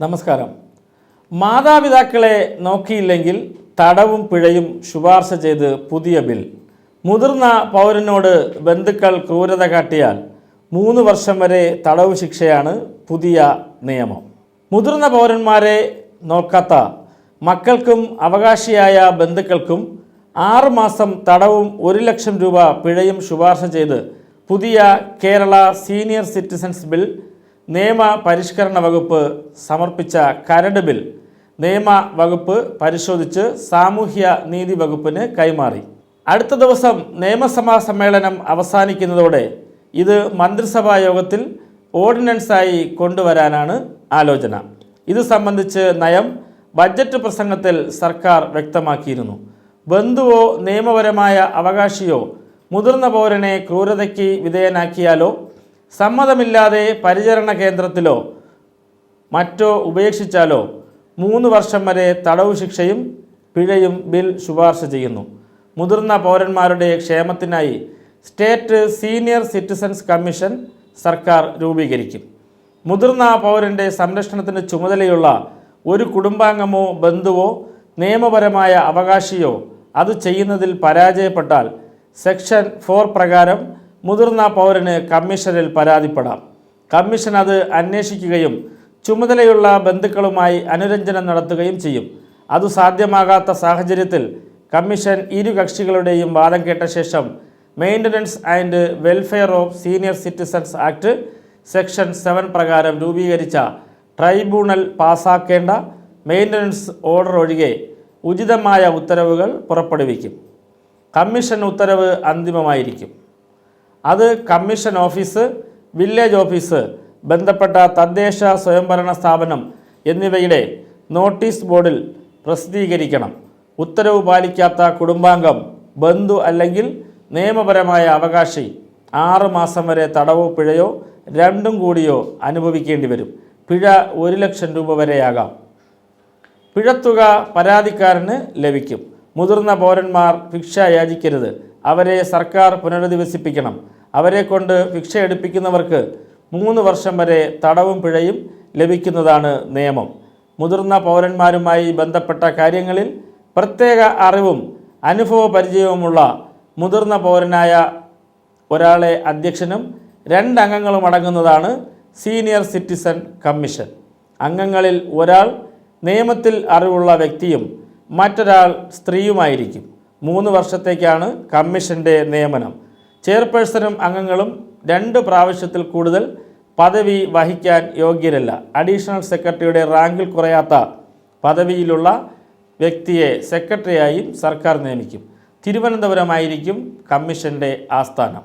നമസ്കാരം. മാതാപിതാക്കളെ നോക്കിയില്ലെങ്കിൽ തടവും പിഴയും ശുപാർശ ചെയ്ത് പുതിയ ബിൽ. മുതിർന്ന പൗരനോട് ബന്ധുക്കൾ ക്രൂരത കാട്ടിയാൽ മൂന്ന് വർഷം വരെ തടവ് ശിക്ഷയാണ് പുതിയ നിയമം. മുതിർന്ന പൗരന്മാരെ നോക്കാത്ത മക്കൾക്കും അവകാശിയായ ബന്ധുക്കൾക്കും ആറുമാസം തടവും ഒരു ലക്ഷം രൂപ പിഴയും ശുപാർശ ചെയ്ത് പുതിയ കേരള സീനിയർ സിറ്റിസൻസ് ബിൽ നിയമ പരിഷ്കരണ വകുപ്പ് സമർപ്പിച്ച കരട് ബിൽ നിയമ വകുപ്പ് പരിശോധിച്ച് സാമൂഹ്യ നീതി വകുപ്പിന് കൈമാറി. അടുത്ത ദിവസം നിയമസഭാ സമ്മേളനം അവസാനിക്കുന്നതോടെ ഇത് മന്ത്രിസഭാ യോഗത്തിൽ ഓർഡിനൻസായി കൊണ്ടുവരാനാണ് ആലോചന. ഇത് സംബന്ധിച്ച് നയം ബജറ്റ് പ്രസംഗത്തിൽ സർക്കാർ വ്യക്തമാക്കിയിരുന്നു. ബന്ധുവോ നിയമപരമായ അവകാശിയോ മുതിർന്ന പൗരനെ ക്രൂരതയ്ക്ക് വിധേയനാക്കിയാലോ സമ്മതമില്ലാതെ പരിചരണ കേന്ദ്രത്തിലോ മറ്റോ ഉപേക്ഷിച്ചാലോ മൂന്ന് വർഷം വരെ തടവ് ശിക്ഷയും പിഴയും ബിൽ ശുപാർശ ചെയ്യുന്നു. മുതിർന്ന പൗരന്മാരുടെ ക്ഷേമത്തിനായി സ്റ്റേറ്റ് സീനിയർ സിറ്റിസൻസ് കമ്മീഷൻ സർക്കാർ രൂപീകരിക്കും. മുതിർന്ന പൗരന്റെ സംരക്ഷണത്തിന് ചുമതലയുള്ള ഒരു കുടുംബാംഗമോ ബന്ധുവോ നിയമപരമായ അവകാശിയോ അത് ചെയ്യുന്നതിൽ പരാജയപ്പെട്ടാൽ സെക്ഷൻ ഫോർ പ്രകാരം മുതിർന്ന പൗരന് കമ്മീഷനിൽ പരാതിപ്പെടാം. കമ്മീഷൻ അത് അന്വേഷിക്കുകയും ചുമതലയുള്ള ബന്ധുക്കളുമായി അനുരഞ്ജനം നടത്തുകയും ചെയ്യും. അത് സാധ്യമാകാത്ത സാഹചര്യത്തിൽ കമ്മീഷൻ ഇരു കക്ഷികളുടെയും വാദം കേട്ട ശേഷം maintenance and welfare of senior citizens act section seven പ്രകാരം രൂപീകരിച്ച ട്രൈബ്യൂണൽ പാസാക്കേണ്ട മെയിന്റനൻസ് ഓർഡർ ഒഴികെ ഉചിതമായ ഉത്തരവുകൾ പുറപ്പെടുവിക്കും. കമ്മീഷൻ ഉത്തരവ് അന്തിമമായിരിക്കും. അത് കമ്മീഷൻ ഓഫീസ് വില്ലേജ് ഓഫീസ് ബന്ധപ്പെട്ട തദ്ദേശ സ്വയംഭരണ സ്ഥാപനം എന്നിവയുടെ നോട്ടീസ് ബോർഡിൽ പ്രസിദ്ധീകരിക്കണം. ഉത്തരവ് പാലിക്കാത്ത കുടുംബാംഗം ബന്ധു അല്ലെങ്കിൽ നിയമപരമായ അവകാശി ആറ് മാസം വരെ തടവോ പിഴയോ രണ്ടും കൂടിയോ അനുഭവിക്കേണ്ടി വരും. പിഴ ഒരു ലക്ഷം രൂപ വരെയാകാം. പിഴത്തുക പരാതിക്കാരന് ലഭിക്കും. മുതിർന്ന പൗരന്മാർ ഭിക്ഷ യാചിക്കരുത്. അവരെ സർക്കാർ പുനരധിവസിപ്പിക്കണം. അവരെ കൊണ്ട് ഭിക്ഷ എടുപ്പിക്കുന്നവർക്ക് മൂന്ന് വർഷം വരെ തടവും പിഴയും ലഭിക്കുന്നതാണ് നിയമം. മുതിർന്ന പൗരന്മാരുമായി ബന്ധപ്പെട്ട കാര്യങ്ങളിൽ പ്രത്യേക അറിവും അനുഭവ പരിചയവുമുള്ള മുതിർന്ന പൗരനായ ഒരാളെ അധ്യക്ഷനും രണ്ടംഗങ്ങളും അടങ്ങുന്നതാണ് സീനിയർ സിറ്റിസൺ കമ്മീഷൻ. അംഗങ്ങളിൽ ഒരാൾ നിയമത്തിൽ അറിവുള്ള വ്യക്തിയും മറ്റൊരാൾ സ്ത്രീയുമായിരിക്കും. മൂന്ന് വർഷത്തേക്കാണ് കമ്മീഷന്റെ നിയമനം. ചെയർപേഴ്സണും അംഗങ്ങളും രണ്ട് പ്രാവശ്യത്തിൽ കൂടുതൽ പദവി വഹിക്കാൻ യോഗ്യരല്ല. അഡീഷണൽ സെക്രട്ടറിയുടെ റാങ്കിൽ കുറയാത്ത പദവിയിലുള്ള വ്യക്തിയെ സെക്രട്ടറിയായും സർക്കാർ നിയമിക്കും. തിരുവനന്തപുരമായിരിക്കും കമ്മീഷന്റെ ആസ്ഥാനം.